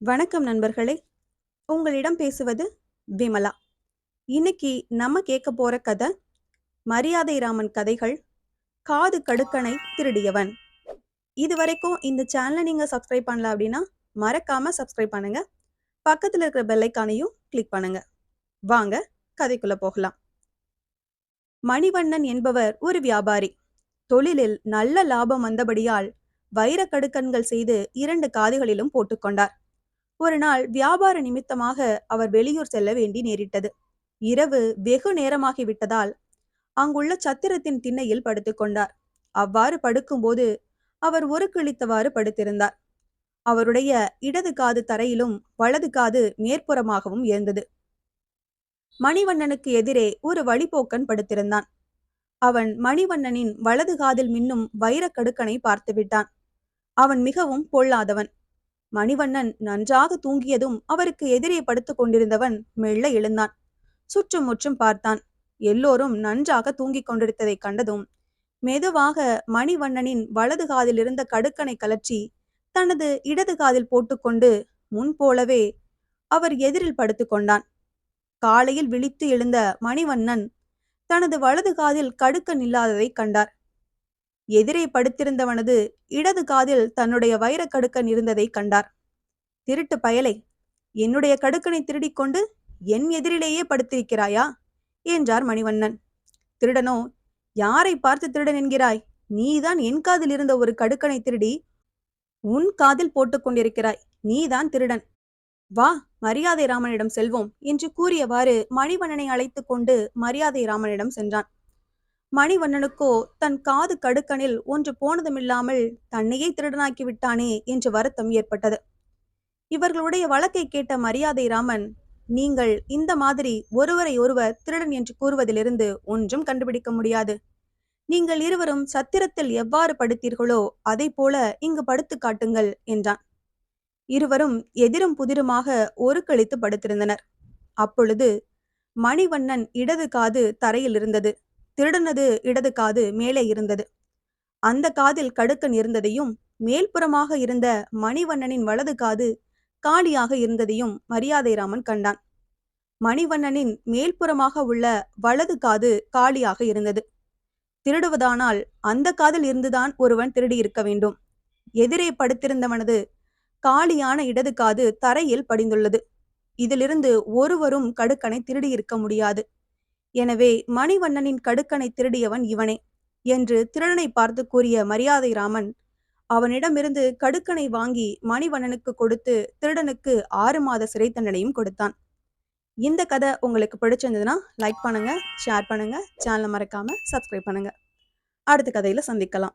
வணக்கம் நண்பர்களே. உங்களிடம் பேசுவது விமலா. இன்னைக்கு நம்ம கேட்க போற கதை மரியாதை ராமன் கதைகள் காது கடுக்கனை திருடியவன். இது வரைக்கும் இந்த சேனலை நீங்க சப்ஸ்கிரைப் பண்ணல அப்படின்னா மறக்காம சப்ஸ்கிரைப் பண்ணுங்க. பக்கத்துல இருக்கிற பெல்லைக்கானையும் கிளிக் பண்ணுங்க. வாங்க கதைக்குள்ள போகலாம். மணிவண்ணன் என்பவர் ஒரு வியாபாரி. தொழிலில் நல்ல லாபம் வந்தபடியால் வைரக் கடுக்கன்கள் செய்து இரண்டு காதுகளிலும் போட்டுக்கொண்டார் ஒரு நாள் வியாபார நிமித்தமாக அவர் வெளியூர் செல்ல வேண்டி நேரிட்டது. இரவு வெகு நேரமாகி விட்டதால் அங்குள்ள சத்திரத்தின் திண்ணையில் படுத்துக்கொண்டார் அவ்வாறு படுக்கும்போது அவர் ஒரு கிழித்தவாறு படுத்திருந்தார். அவருடைய இடது காது தரையிலும் வலது காது மேற்புறமாகவும் இருந்தது. மணிவண்ணனுக்கு எதிரே ஒரு வழிபோக்கன் படுத்திருந்தான். அவன் மணிவண்ணனின் வலது காதில் மின்னும் வைரக் பார்த்துவிட்டான். பார்த்து விட்டான் அவன் மிகவும் பொல்லாதவன். மணிவண்ணன் நன்றாக தூங்கியதும் அவருக்கு எதிரே படுத்துக் கொண்டிருந்தவன் மெல்ல எழுந்தான். சுற்றும் முற்றும் பார்த்தான். எல்லோரும் நன்றாக தூங்கிக் கொண்டிருந்ததைக் கண்டதும் மெதுவாக மணிவண்ணனின் வலது காதில் இருந்த கடுக்கனை கலற்றி தனது இடது காதில் போட்டுக்கொண்டு முன் போலவே அவர் எதிரில் படுத்துக்கொண்டான் காலையில் விழித்து எழுந்த மணிவண்ணன் தனது வலது காதில் கடுக்கன் இல்லாததைக் கண்டார். எதிரே படுத்திருந்தவனது இடது காதில் தன்னுடைய வைரக் கடுக்கன் இருந்ததைக் கண்டார். திருட்டு பயலை என்னுடைய கடுக்கனை திருடிக்கொண்டு என் எதிரிலேயே படுத்திருக்கிறாயா? என்றார் மணிவண்ணன். திருடனோ யாரை பார்த்து திருடன் என்கிறாய்? நீதான் என் காதில் இருந்த ஒரு கடுக்கனை திருடி உன் காதில் போட்டுக் கொண்டிருக்கிறாய். நீதான் திருடன். வா மரியாதை ராமனிடம் செல்வோம் என்று கூறியவாறு மணிவண்ணனை அழைத்துக் கொண்டு மரியாதை ராமனிடம் சென்றான். மணிவண்ணனுக்கோ தன் காது கடுக்கனில் ஒன்று போனதுமில்லாமல் தன்னையே திருடனாக்கி விட்டானே என்று வருத்தம் ஏற்பட்டது. இவர்களுடைய வழக்கை கேட்ட மரியாதை ராமன் நீங்கள் இந்த மாதிரி ஒருவரை ஒருவர் திருடன் என்று கூறுவதிலிருந்து ஒன்றும் கண்டுபிடிக்க முடியாது. நீங்கள் இருவரும் சத்திரத்தில் எவ்வாறு படுத்தீர்களோ அதை போல இங்கு படுத்து காட்டுங்கள் என்றான். இருவரும் எதிரும் புதிருமாக ஒரு கழித்து படுத்திருந்தனர். அப்பொழுது மணிவண்ணன் இடது காது தரையில் இருந்தது. திருடனது இடது காது மேலே இருந்தது. அந்த காதில் கடுக்கன் இருந்ததையும் மேல்புறமாக இருந்த மணிவண்ணனின் வலது காது காலியாக இருந்ததையும் மரியாதை ராமன் கண்டான். மணிவண்ணனின் மேல்புறமாக உள்ள வலது காது காலியாக இருந்தது. திருடுவதானால் அந்த காதில் இருந்துதான் ஒருவன் திருடி இருக்க வேண்டும். எதிரே படுத்திருந்தவனது காலியான இடது காது தரையில் படிந்துள்ளது. இதிலிருந்து ஒருவரும் கடுக்கனை திருடியிருக்க முடியாது. எனவே மணிவண்ணனின் கடுக்கனை திருடியவன் இவனே என்று திருடனை பார்த்து கூறிய மரியாதை ராமன் அவனிடமிருந்து கடுக்கனை வாங்கி மணிவண்ணனுக்கு கொடுத்து திருடனுக்கு ஆறு மாத சிறை தண்டனையும் கொடுத்தான். இந்த கதை உங்களுக்கு பிடிச்சிருந்ததுன்னா லைக் பண்ணுங்க ஷேர் பண்ணுங்க சேனலை மறக்காம சப்ஸ்கிரைப் பண்ணுங்க. அடுத்த கதையில சந்திக்கலாம்.